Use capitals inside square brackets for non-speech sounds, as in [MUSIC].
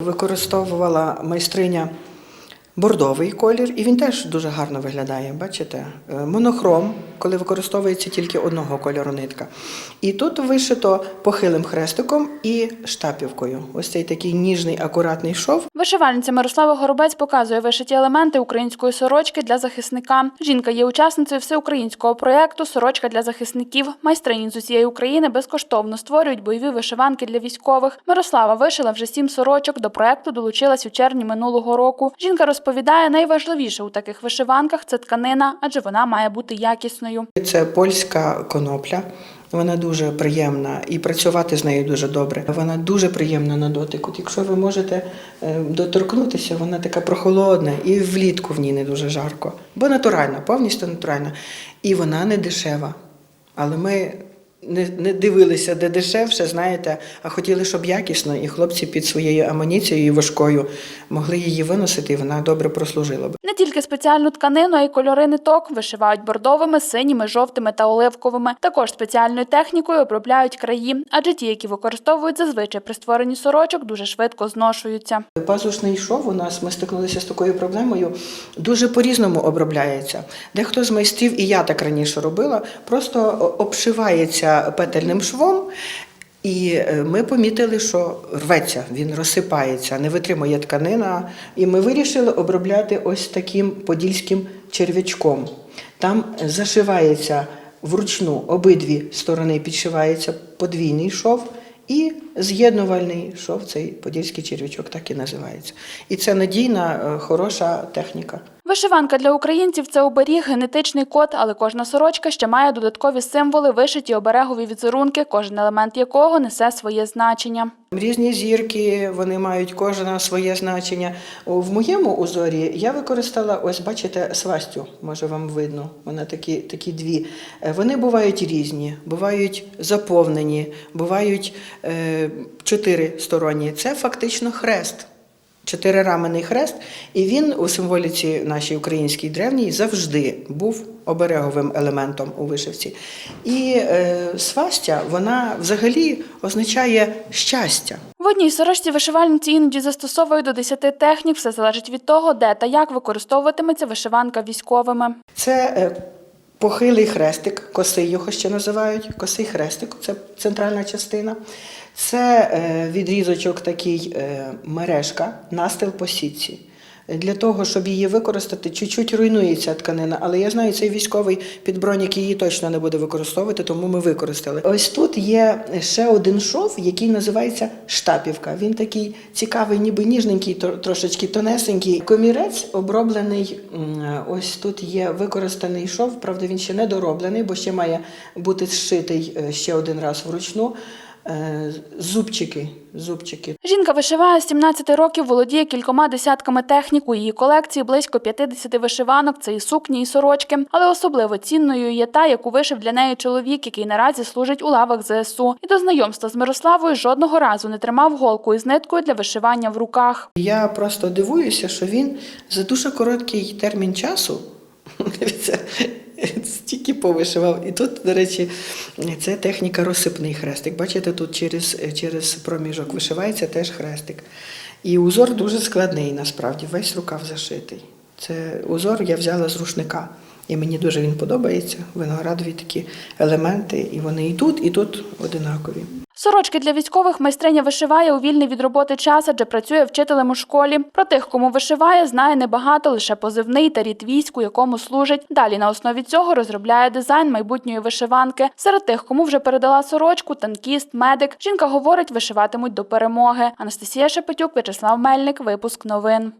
Використовувала майстриня бордовий колір, і він теж дуже гарно виглядає. Бачите? Е, Монохром, коли використовується тільки одного кольору нитка. І тут вишито похилим хрестиком і штапівкою. Ось цей такий ніжний, акуратний шов. Вишивальниця Мирослава Горобець показує вишиті елементи української сорочки для захисника. Жінка є учасницею всеукраїнського проєкту Сорочка для захисників. Майстрині з усієї України безкоштовно створюють бойові вишиванки для військових. Мирослава вишила вже сім сорочок. До проєкту долучилась у червні минулого року. Жінка розповідає, найважливіше у таких вишиванках це тканина, адже вона має бути якісною. Це польська конопля. Вона дуже приємна і працювати з нею дуже добре. Вона дуже приємна на дотик. От якщо ви можете е, доторкнутися, вона така прохолодна і влітку в ній не дуже жарко. Бо натуральна, повністю натуральна. І вона не дешева. Але ми не, не дивилися, де дешевше, знаєте, а хотіли, щоб якісно, і хлопці під своєю амуніцією важкою могли її виносити, і вона добре прослужила б. Не тільки спеціальну тканину, а й кольори ниток вишивають бордовими, синіми, жовтими та оливковими. Також спеціальною технікою обробляють краї, адже ті, які використовують зазвичай при створенні сорочок, дуже швидко зношуються. Пазушний шов у нас ми стикнулися з такою проблемою. Дуже по-різному обробляється. Дехто з майстрів, і я так раніше робила, просто обшивається петельним швом. І е, ми помітили, що рветься, він розсипається, не витримує тканина. І ми вирішили обробляти ось таким подільським черв'ячком. Там зашивається вручну обидві сторони, підшивається подвійний шов. І з'єднувальний шов, цей подільський черв'ячок, так і називається. І це надійна, е, хороша техніка. Вишиванка для українців це оберіг, генетичний код, але кожна сорочка ще має додаткові символи, вишиті оберегові візерунки, кожен елемент якого несе своє значення. Різні зірки, вони мають кожна своє значення. В моєму узорі я використала, ось бачите, свастю, може вам видно, вона такі, такі дві. Е, Вони бувають різні, бувають заповнені, бувають е, чотиристоронні. Це фактично хрест. Чотирирамений хрест, і він у символіці нашій українській древній завжди був обереговим елементом у вишивці. І е, свастя, вона взагалі означає щастя. В одній сорочці вишивальниці іноді застосовують до 10 технік, все залежить від того, де та як використовуватиметься вишиванка військовими. Це е, похилий хрестик, косий його ще називають. Косий хрестик це центральна частина. Це е, відрізочок такий е, мережка, настил по сітці. Для того, щоб її використати, чуть-чуть руйнується тканина, але я знаю, цей військовий підбронік її точно не буде використовувати, тому ми використали. Ось тут є ще один шов, який називається штапівка. Він такий цікавий, ніби ніжненький, трошечки тонесенький. Комірець оброблений. Ось тут є використаний шов. Правда, він ще не дороблений, бо ще має бути зшитий е, ще один раз вручну. Е, Зубчики, зубчики. Жінка вишиває з 17 років, володіє кількома десятками технік. У її колекції близько 50 вишиванок. Це і сукні, і сорочки. Але особливо цінною є та, яку вишив для неї чоловік, який наразі служить у лавах ЗСУ. І до знайомства з Мирославою жодного разу не тримав голку із ниткою для вишивання в руках. Я просто дивуюся, що він за дуже короткий термін часу [LAUGHS] дивіться, повишивав. І тут, до речі, це техніка розсипний хрестик. Бачите, тут через, через проміжок вишивається теж хрестик. І узор дуже складний насправді, весь рукав зашитий. Це узор я взяла з рушника. І мені дуже він подобається. Виноградові такі елементи, і вони і тут, і тут одинакові. Сорочки для військових майстриня вишиває у вільний від роботи час, адже працює вчителем у школі. Про тих, кому вишиває, знає небагато, лише позивний та рід військ, у якому служить. Далі на основі цього розробляє дизайн майбутньої вишиванки. Серед тих, кому вже передала сорочку, танкіст, медик. Жінка говорить, вишиватимуть до перемоги. Анастасія Шепетюк, Вячеслав Мельник. Випуск новин.